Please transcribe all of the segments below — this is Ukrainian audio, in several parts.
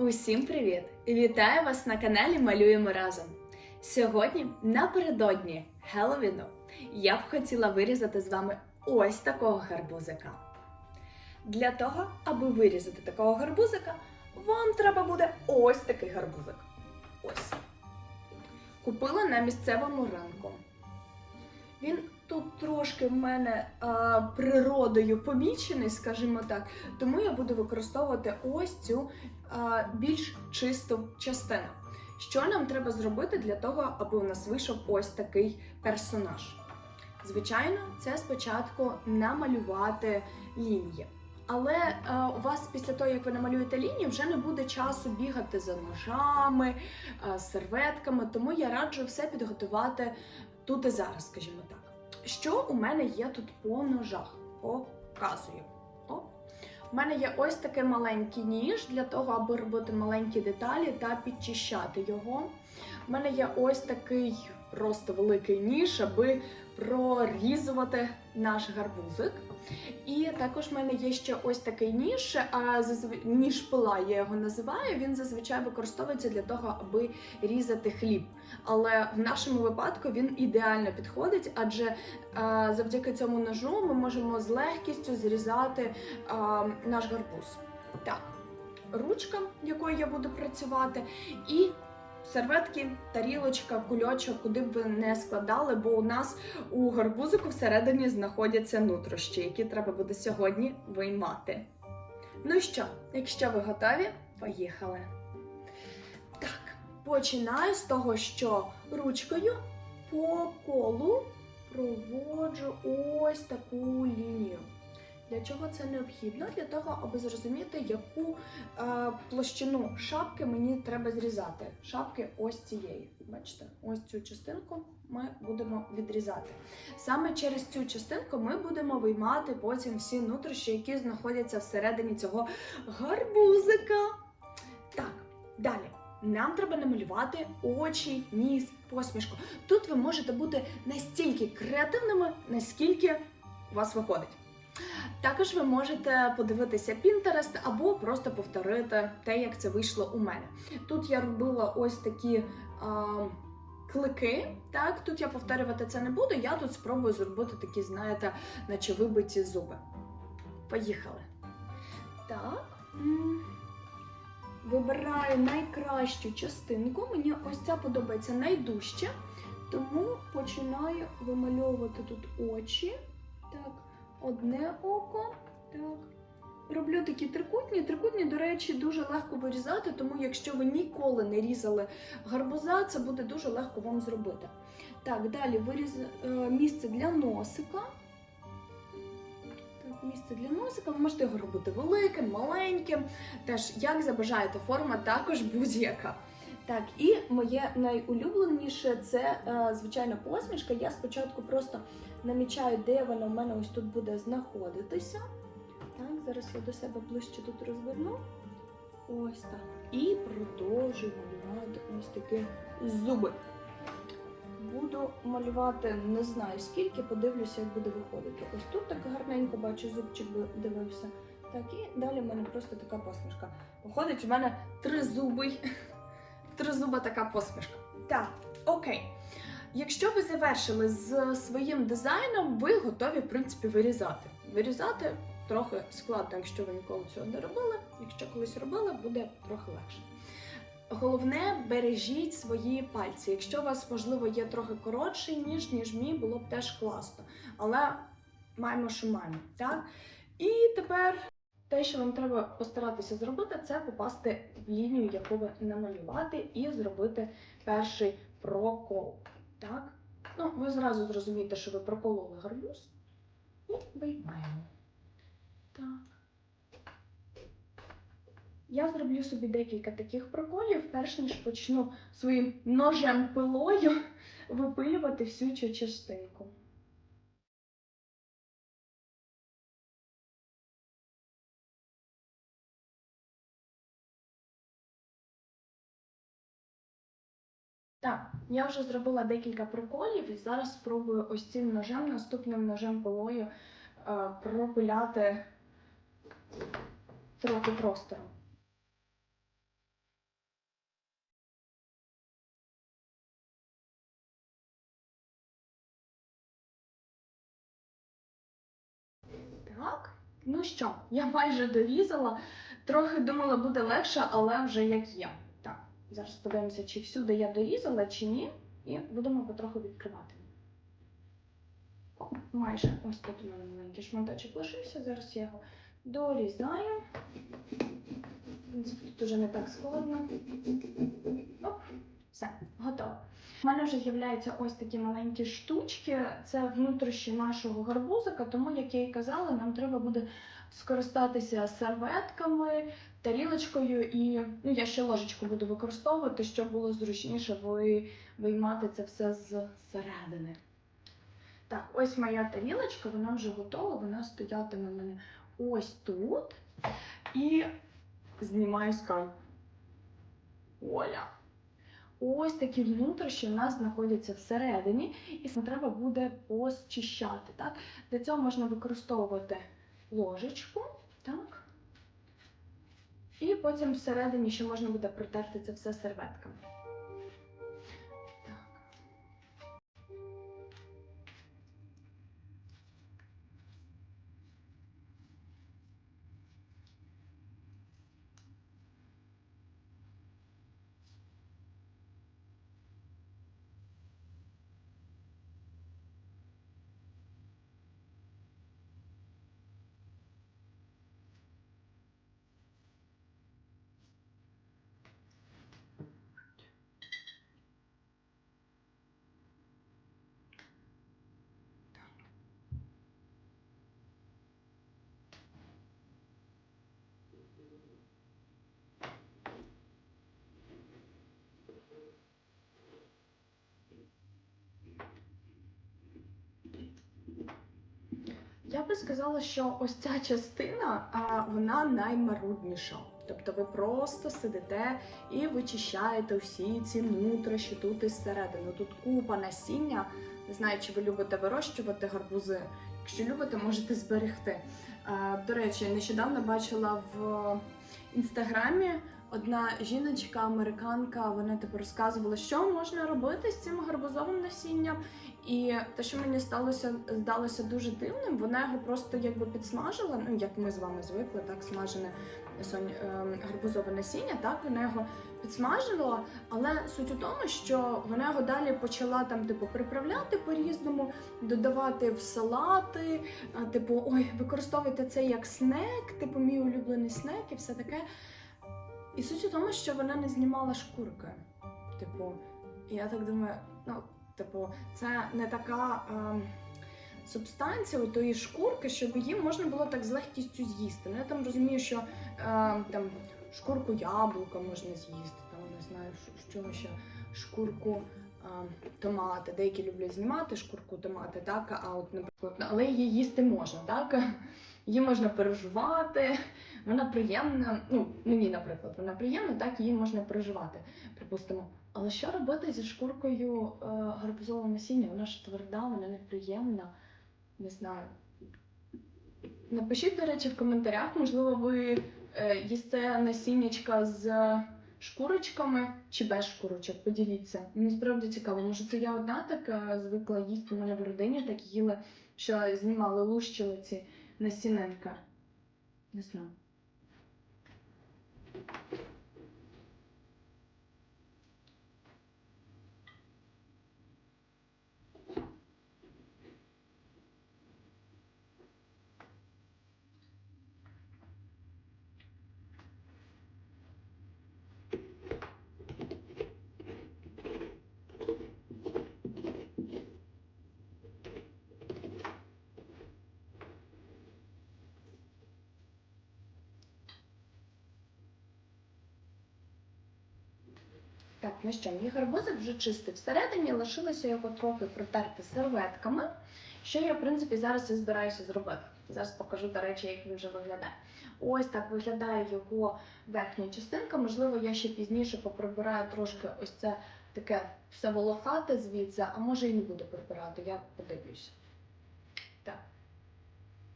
Усім привіт! Вітаю вас на каналі Малюємо разом. Сьогодні, напередодні Хеллоуіну, я б хотіла вирізати з вами ось такого гарбузика. Для того, аби вирізати такого гарбузика, вам треба буде ось такий гарбузик. Ось. Купила на місцевому ринку. Він тут трошки в мене а, природою помічений, скажімо так, тому я буду використовувати ось цю а, більш чисту частину. Що нам треба зробити для того, аби у нас вийшов ось такий персонаж? Звичайно, це спочатку намалювати лінії. Але е, у вас після того, як ви намалюєте лінії, вже не буде часу бігати за ножами, е, серветками, тому я раджу все підготувати тут і зараз, скажімо так. Що у мене є тут по ножах? Показую. О. У мене є ось такий маленький ніж для того, аби робити маленькі деталі та підчищати його. У мене є ось такий просто великий ніж, аби прорізувати наш гарбузик. І також в мене є ще ось такий ніж, а ніж пила, я його називаю. Він зазвичай використовується для того, аби різати хліб. Але в нашому випадку він ідеально підходить, адже завдяки цьому ножу ми можемо з легкістю зрізати наш гарбуз. Так, ручка, якою я буду працювати, і серветки, тарілочка, кульочок, куди б ви не складали, бо у нас у гарбузику всередині знаходяться нутрощі, які треба буде сьогодні виймати. Ну що, якщо ви готові, поїхали. Так, починаю з того, що ручкою по колу проводжу ось таку лінію. Для чого це необхідно? Для того, аби зрозуміти, яку е, площину шапки мені треба зрізати. Шапки ось цієї. Бачите, ось цю частинку ми будемо відрізати. Саме через цю частинку ми будемо виймати потім всі нутрощі, які знаходяться всередині цього гарбузика. Так, далі. Нам треба намалювати очі, ніс, посмішку. Тут ви можете бути настільки креативними, наскільки у вас виходить. Також ви можете подивитися Pinterest або просто повторити те, як це вийшло у мене. Тут я робила ось такі а, клики. Так, тут я повторювати це не буду. Я тут спробую зробити такі, знаєте, наче вибиті зуби. Поїхали. Так. Вибираю найкращу частинку. Мені ось ця подобається найдужче. Тому починаю вимальовувати тут очі. Так одне око. Так. Роблю такі трикутні. Трикутні, до речі, дуже легко вирізати, тому якщо ви ніколи не різали гарбуза, це буде дуже легко вам зробити. Так, далі виріз... е, місце для носика. Так, місце для носика. Ви можете його робити великим, маленьким. Теж, як забажаєте, форма також будь-яка. Так, і моє найулюбленіше це, е, звичайно, посмішка. Я спочатку просто намічаю, де вона в мене ось тут буде знаходитися. Так, зараз я до себе ближче тут розверну. Ось так. І продовжую малювати ось такі зуби. Буду малювати не знаю скільки, подивлюся, як буде виходити. Ось тут так гарненько бачу, зубчик дивився. Так, і далі в мене просто така посмішка. Виходить, у мене три зуби. Три зуба така посмішка. Так, окей. Якщо ви завершили з своїм дизайном, ви готові, в принципі, вирізати. Вирізати трохи складно, якщо ви ніколи цього не робили. Якщо колись робили, буде трохи легше. Головне, бережіть свої пальці. Якщо у вас, можливо, є трохи коротший ніж, ніж мій, було б теж класно. Але маємо, що маємо. Так? І тепер те, що вам треба постаратися зробити, це попасти в лінію, яку ви намалювати, і зробити перший прокол. Так? Ну, ви зразу зрозумієте, що ви прокололи гарбуз. І виймаємо. Так. Я зроблю собі декілька таких проколів, перш ніж почну своїм ножем пилою випилювати всю цю частинку. Я вже зробила декілька проколів і зараз спробую ось цим ножем, наступним ножем полою е, пропиляти трохи простору. Так, ну що, я майже дорізала, трохи думала буде легше, але вже як є. Зараз подивимося, чи всюди я дорізала, чи ні. І будемо потроху відкривати. Майже ось тут у мене маленький шматочок лишився. Зараз я його дорізаю. Тут уже не так складно. Оп, все, готово. У мене вже з'являються ось такі маленькі штучки. Це внутрішні нашого гарбузика, тому, як я і казала, нам треба буде скористатися серветками, тарілочкою і ну, я ще ложечку буду використовувати, щоб було зручніше ви- виймати це все з середини. Так, ось моя тарілочка, вона вже готова, вона стоятиме в мене ось тут. І знімаю скайп. Оля. Ось такі внутрішні в нас знаходяться всередині, і треба буде посчищати. Так? Для цього можна використовувати ложечку, так? І потім всередині ще можна буде протерти це все серветками. Би сказала, що ось ця частина вона наймарудніша. Тобто ви просто сидите і вичищаєте всі ці нутрощі тут із середини. Тут купа насіння. Не знаю, чи ви любите вирощувати гарбузи. Якщо любите, можете зберегти. А, до речі, нещодавно бачила в інстаграмі одна жіночка, американка, вона типу розказувала, що можна робити з цим гарбузовим насінням. І те, що мені сталося, здалося дуже дивним, вона його просто якби підсмажила. Ну як ми з вами звикли, так смажене сонь, ем, гарбузове насіння, так вона його підсмажила. Але суть у тому, що вона його далі почала там, типу, приправляти по-різному, додавати в салати, типу, ой, використовуйте це як снек, типу, мій улюблений снек і все таке. І суть у тому, що вона не знімала шкурки. Типу, я так думаю, ну. Типу, це не така е, субстанція у тої шкурки, щоб її можна було так з легкістю з'їсти. Ну, я там розумію, що е, там шкурку яблука можна з'їсти, там не знаю, що, ще шкурку е, томати. Деякі люблять знімати шкурку томати, так, а от, наприклад, але її їсти можна, так? Її можна переживати, вона приємна. Ну, мені, наприклад, вона приємна, так її можна переживати, припустимо. Але що робити зі шкуркою е, гарбузового насіння? Вона ж тверда, вона неприємна. Не знаю. Напишіть, до речі, в коментарях, можливо, ви е, їсте насіннячка з шкурочками чи без шкурочок. Поділіться. Мені справді цікаво. Може, це я одна така звикла їсти. У мене в родині так їли, що знімали, лущили ці насінинка. Не. Так, ну що, мій гарбузик вже чистий всередині, лишилося його трохи протерти серветками, що я, в принципі, зараз і збираюся зробити. Зараз покажу, до речі, як він вже виглядає. Ось так виглядає його верхня частинка. Можливо, я ще пізніше поприбираю трошки ось це таке все волохате звідси, а може і не буду прибирати, я подивлюся. Так.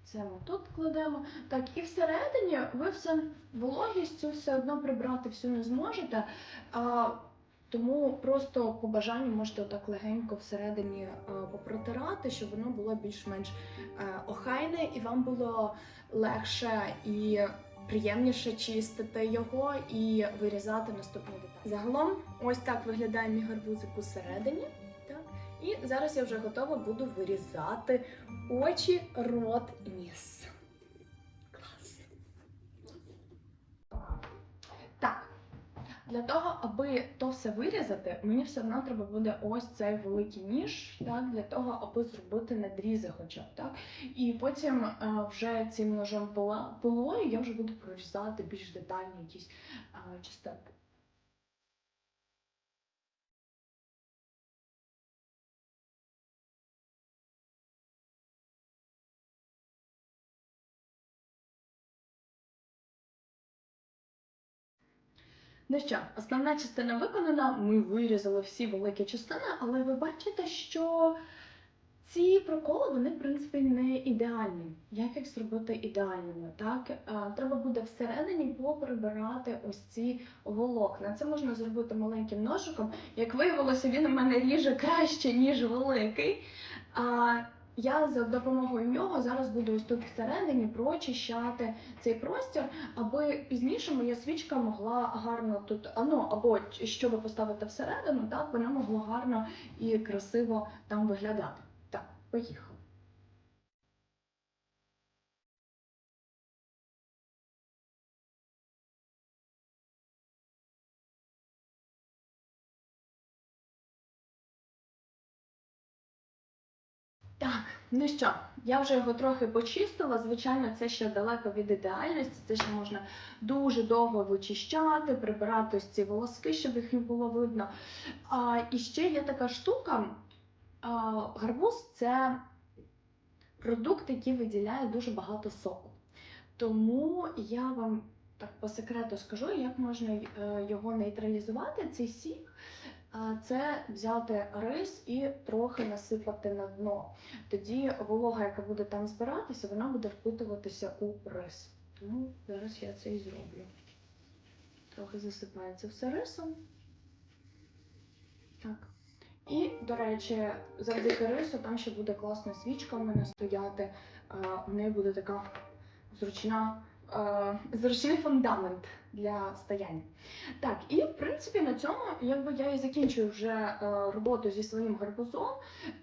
Це ми тут кладемо. Так, і всередині ви все вологістю все одно прибрати всю не зможете. Тому просто по бажанню можете отак легенько всередині е, попротирати, щоб воно було більш-менш е, охайне і вам було легше і приємніше чистити його і вирізати наступні деталі. Загалом, ось так виглядає мій гарбузик усередині. Так? І зараз я вже готова буду вирізати очі, рот і ніс. Для того, аби то все вирізати, мені все одно треба буде ось цей великий ніж, так, для того, аби зробити надрізи хоча б, так. І потім е, вже цим ножем полою я вже буду прорізати більш детальні якісь е, частинки. Ну що, основна частина виконана. Ми вирізали всі великі частини, але ви бачите, що ці проколи вони в принципі не ідеальні. Як їх зробити ідеальними? Так Е, треба буде всередині поприбирати ось ці волокна. Це можна зробити маленьким ножиком. Як виявилося, він у мене ріже краще ніж великий. Я за допомогою нього зараз буду ось тут всередині прочищати цей простір, аби пізніше моя свічка могла гарно тут, ну або що ви поставите всередину, так вона могла гарно і красиво там виглядати. Так, поїхали. Так, ну що, я вже його трохи почистила. Звичайно, це ще далеко від ідеальності. Це ще можна дуже довго вичищати, прибирати ось ці волоски, щоб їх не було видно. А, і ще є така штука. А, гарбуз це продукт, який виділяє дуже багато соку. Тому я вам так по секрету скажу, як можна е, його нейтралізувати, цей сік. Це взяти рис і трохи насипати на дно. Тоді волога, яка буде там збиратися, вона буде впитуватися у рис. Тому зараз я це і зроблю. Трохи засипається все рисом. Так. І, до речі, завдяки рису там ще буде класна свічка у мене стояти. В неї буде така зручна, зручний фундамент для стояння. Так, і в принципі на цьому якби я і закінчую вже е, роботу зі своїм гарбузом.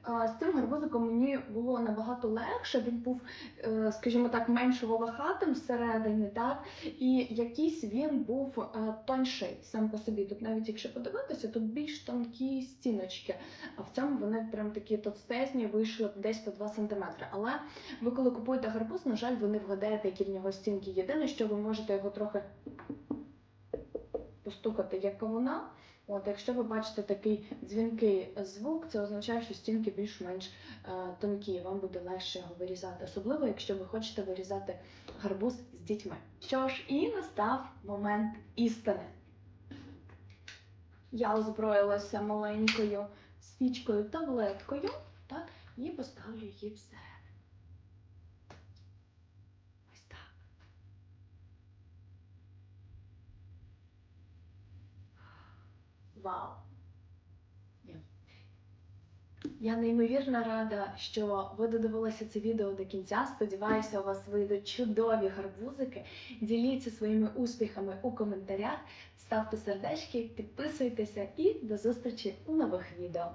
Е, з цим гарбузиком мені було набагато легше. Він був, е, скажімо так, менш волохатим всередині, так і якийсь він був тонший сам по собі. Тут навіть якщо подивитися, тут більш тонкі стіночки. А в цьому вони прям такі товстезні, вийшли десь по 2 см. Але ви коли купуєте гарбуз, на жаль, ви не вгадаєте, які в нього стінки. Єдине, що ви можете його трохи постукати як кавуна. От, якщо ви бачите такий дзвінкий звук, це означає, що стінки більш-менш е, тонкі, вам буде легше його вирізати, особливо якщо ви хочете вирізати гарбуз з дітьми. Що ж, і настав момент істини. Я озброїлася маленькою свічкою таблеткою, так, і поставлю її всередину. Ось так. Вау! Я неймовірно рада, що ви додивилися це відео до кінця. Сподіваюся, у вас вийдуть чудові гарбузики. Діліться своїми успіхами у коментарях, ставте сердечки, підписуйтеся і до зустрічі у нових відео.